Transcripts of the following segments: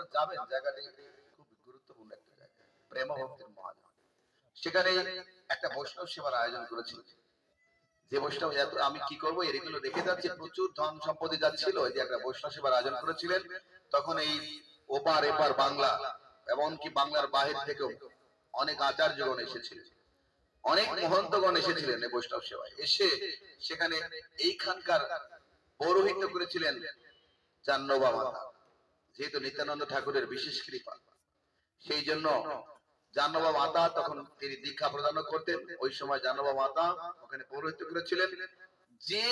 আপনারা যাবেন, জায়গাটি খুব গুরুত্বপূর্ণ একটা জায়গা, প্রেম ভক্তির মহাজন সেখানে একটা বৈষ্ণব সেবার আয়োজন করেছিল। যে বৈষ্ণব এত, আমি কি এগুলো রেখে যাচ্ছে, প্রচুর ধন সম্পত্তি যাচ্ছিল যে একটা বৈষ্ণব সেবার আয়োজন করেছিলেন। তখন এই ওপার এপার বাংলা, এমনকি বাংলার বাহির থেকেও অনেক আচার্যগণ এসেছিলেন। অনেক মহন্তগণ এসেছিলেন এই বৈষ্ণব সেবায়। এসে সেখানে এইখানকার পৌরোহিত্য করেছিলেন মাতা। যেহেতু নিত্যানন্দ ঠাকুরের বিশেষ কৃপা, সেই জন্য জাহ্নবা মাতা তখন তিনি দীক্ষা প্রদান করতেন। ওই সময় জাহ্নবা মাতা ওখানে পৌরোহিত্য করেছিলেন। যে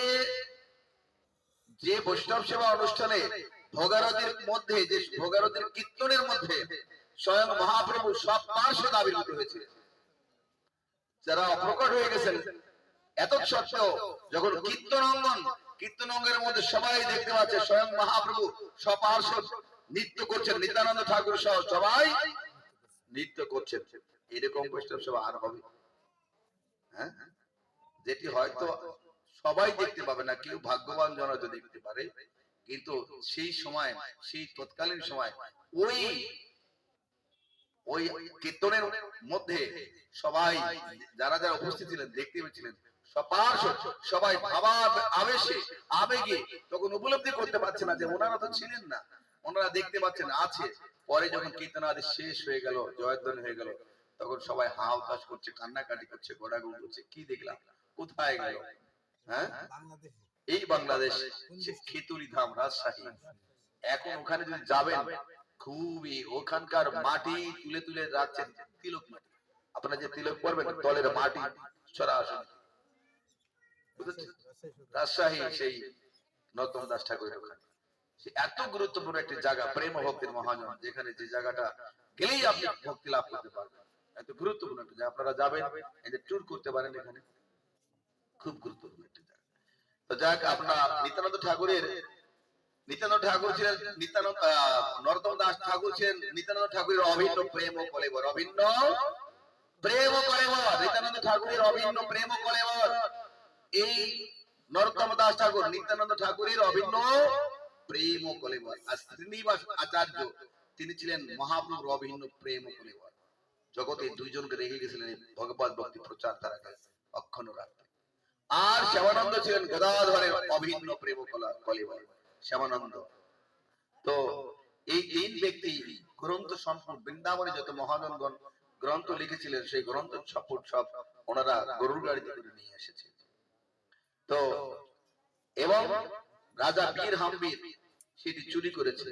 যে বৈষ্ণব সেবা অনুষ্ঠানে ভোগারতির মধ্যে, যে ভোগারতির কীর্তনের মধ্যে স্বয়ং মহাপ্রভু সব পার্শ্ব আবির্ভূত হয়েছে যারা অপ্রকট হয়ে গেছেন এত সত্ত্বেও যখন কীর্তন অঙ্গন কীর্তন অঙ্গের মধ্যে সবাই দেখতে পাচ্ছে স্বয়ং মহাপ্রভু সপার্শ্ব নৃত্য করছেন, নিত্যানন্দ ঠাকুর সহ সবাই নৃত্য করছেন। এরকম বৈষ্ণব সেবা আর হবে। হ্যাঁ? যেটি হয়তো সবাই দেখতে পাবে না, কেউ ভাগ্যবান জন হয়তো দেখতে পারে, কিন্তু সেই সময়, সেই তৎকালীন সময়, ওই ওই কীর্তনের মধ্যে সবাই, যারা যারা উপস্থিত ছিলেন, দেখতে পেয়েছিলেন সবাই আবেশে আবেগে তখন উপলব্ধি করতে পারছে না যে ওনারা তো ছিলেন না, ওনারা দেখতে পাচ্ছেন আছে। পরে যখন শেষ হয়ে গেল হয়ে গেল, তখন সবাই হা উতাস করছে, কান্নাকাটি করছে, গোড়াগুড় করছে, কি দেখলাম? কোথায় গেল? হ্যাঁ? এই বাংলাদেশ খেতুরি ধাম রাজশাহী। এখন ওখানে যদি যাবেন, খুবই ওখানকার মাটি তুলে তুলে রাখছেন তিলক মাটি। আপনারা যে তিলক করবেন তলের মাটি সরাসরি? রাজশাহী সেই নর্তম দাস ঠাকুরের ওখানে। এত গুরুত্বপূর্ণ একটি জায়গা প্রেম ভক্তির মহাজন যেখানে যে জায়গাটা গেলেই আপনি ভক্তি লাভ করতে পারবেন। এত গুরুত্বপূর্ণ একটা আপনারা যাবেন এই ট্যুর করতে পারেন এখানে। খুব গুরুত্বপূর্ণ একটা জায়গা। তো যাক আপনার নিত্যানন্দ ঠাকুরের নিত্যানন্দ ঠাকুর ছিলেন নিত্যানন্দ আহ, নরোত্তম দাস ঠাকুর ছিলেন নিত্যানন্দ ঠাকুরের অভিন্ন প্রেম ও কলেবর। অভিন্ন প্রেম ও কলেবর। নিত্যানন্দ ঠাকুরের অভিন্ন প্রেম ও কলেবর। এই নরোত্তম দাস ঠাকুর, নিত্যানন্দ ঠাকুরের অভিন্ন প্রেম কলেবর আর শ্রীনিবাস আচার্য, তিনি ছিলেন মহাপ্রভুর অভিন্ন প্রেম কলেবর জগতে দুইজনকে রেখে গেছিলেন ভগবত ভক্তি প্রচার তারাকে অক্ষুণ্ণ রাখতে আর শ্যামানন্দ ছিলেন গদাধরের অভিন্ন প্রেম কলা কলিবর শ্যামানন্দ, তো এই তিন ব্যক্তি, গ্রন্থ সম্পূর্ণ বৃন্দাবনে যত মহাজনগণ গ্রন্থ লিখেছিলেন, সেই গ্রন্থ সব ওনারা গরুর গাড়িতে করে নিয়ে এসেছে তো এবং রাজা বীর সেটি চুরি করেছে।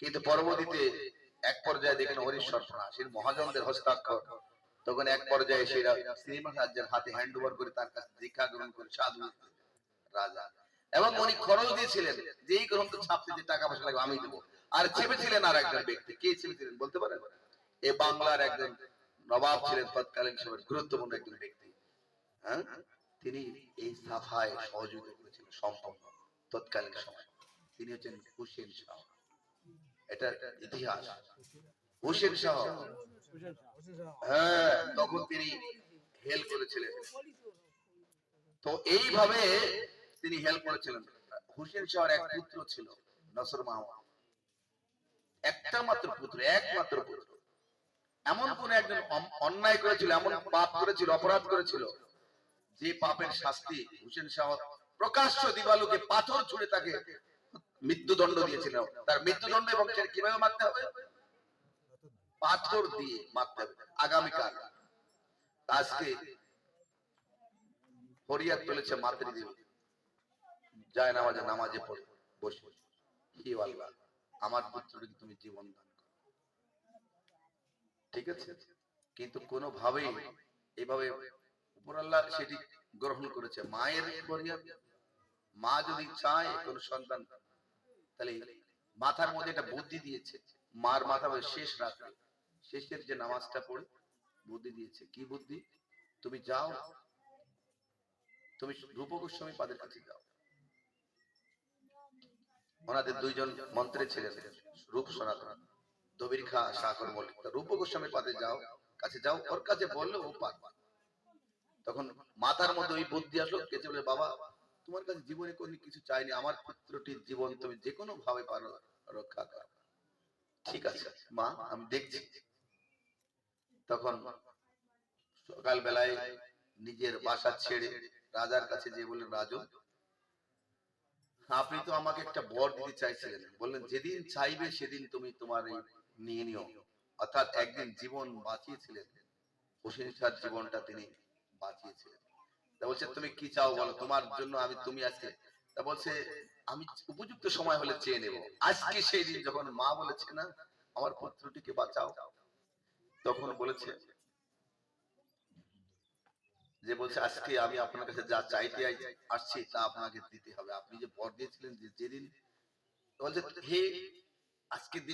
কিন্তু পরবর্তীতে এক পর্যায়ে দেখেন হরিশ সর্পনা সেই মহাজনদের হস্তাক্ষর। তখন এক পর্যায়ে হাতে হ্যান্ড ওভার করে তার কাছে দীক্ষা গ্রহণ করে সাধু রাজা। এবং উনি খরচ দিয়েছিলেন যে এই গ্রন্থ ছাপতে যে টাকা পয়সা লাগবে আমি দেবো। আর চেপেছিলেন আর একজন ব্যক্তি, কে চেপেছিলেন বলতে এ বাংলার একজন নবাব ছিলেন তৎকালীন গুরুত্বপূর্ণ একজন ব্যক্তি। হ্যাঁ? তিনি এই সাফায় সহযোগিতা করেছিলেন সম্পূর্ণ তৎকালীন সময়। তিনি হচ্ছেন হুসেন শাহ। এটা ইতিহাস। হুসেন শাহ। হ্যাঁ তখন তিনি হেল্প করেছিলেন। তো এইভাবে তিনি হেল্প করেছিলেন। হুসেন শাহর এক পুত্র ছিল নসর মাহমুদ। একটা মাত্র পুত্র, একমাত্র পুত্র। এমন কোন একজন অন্যায় করেছিল, এমন পাপ করেছিল, অপরাধ করেছিল যে পাপের শাস্তি হুসেন শাহ প্রকাশ্য দিবালুকে পাথর ছুঁড়ে তাকে মৃত্যুদণ্ড দিয়েছিল। তার মৃত্যুদণ্ড এবং সে কীভাবে মারতে হবে? পাথর দিয়ে মারতে হবে। আগামীকাল আজকে ফরিয়াদ তুলেছে মাতৃদেবী। যায় নামাজে নামাজে পড়ে, বসে। হি আল্লাহ, আমার পুত্রকে তুমি জীবন দান করো। ঠিক আছে? কিন্তু কোনোভাবেই এভাবে উপর আল্লাহ সেটি গ্রহণ করেছে। মায়ের ফরিয়াদ মা যদি চায় কোন সন্তান, তাহলে মাথার মধ্যে একটা বুদ্ধি দিয়েছে। মার মাথা শেষ রাত্রে। শেষের যে নামাজটা পড়ে, বুদ্ধি দিয়েছে। কি বুদ্ধি? তুমি যাও, তুমি রূপ গোস্বামী পাদের কাছে যাও। ওনাদের দুইজন মন্ত্রী ছিলেন রূপ সনাতন। দবির খা সাগর মল্লিক রূপ গোস্বামী পাদে যাও, কাছে যাও, ওর কাছে বললে, ও তখন মাথার মধ্যে ওই বুদ্ধি আসলো কেছে বলে, বাবা, তোমার কাছে জীবনে কোনো কিছু চাইনি, আমার পুত্রটির জীবন তুমি যে কোনো ভাবে পারো, রক্ষা করো। ঠিক আছে, মা, আমি দেখছি। তখন সকালবেলায় নিজের বাসা ছেড়ে রাজার কাছে যে বললেন, রাজু, আপনি তো আমাকে একটা বর দিতে চাইছিলেন। বললেন, যেদিন চাইবে সেদিন তুমি তোমার নিয়ে নিও। অর্থাৎ একদিন জীবন বাঁচিয়েছিলেন প্রশংসার জীবনটা তিনি বাঁচিয়েছিলেন। তা বলছে, তুমি কি চাও বলো? তোমার জন্য আমি, তুমি আজকে তা বলছে, আমি উপযুক্ত সময় হলে চেয়ে নেব। আজকে সেই দিন যখন মা বলেছে না, আমার পুত্রটিকে বাঁচাও। তখন বলেছে, যে বলছে, আজকে আমি আপনার কাছে যা চাইতে আসছি, তা আপনাকে দিতে হবে। আপনি যে বর দিয়েছিলেন যে যেদিন বলছে, হে আজকে দিন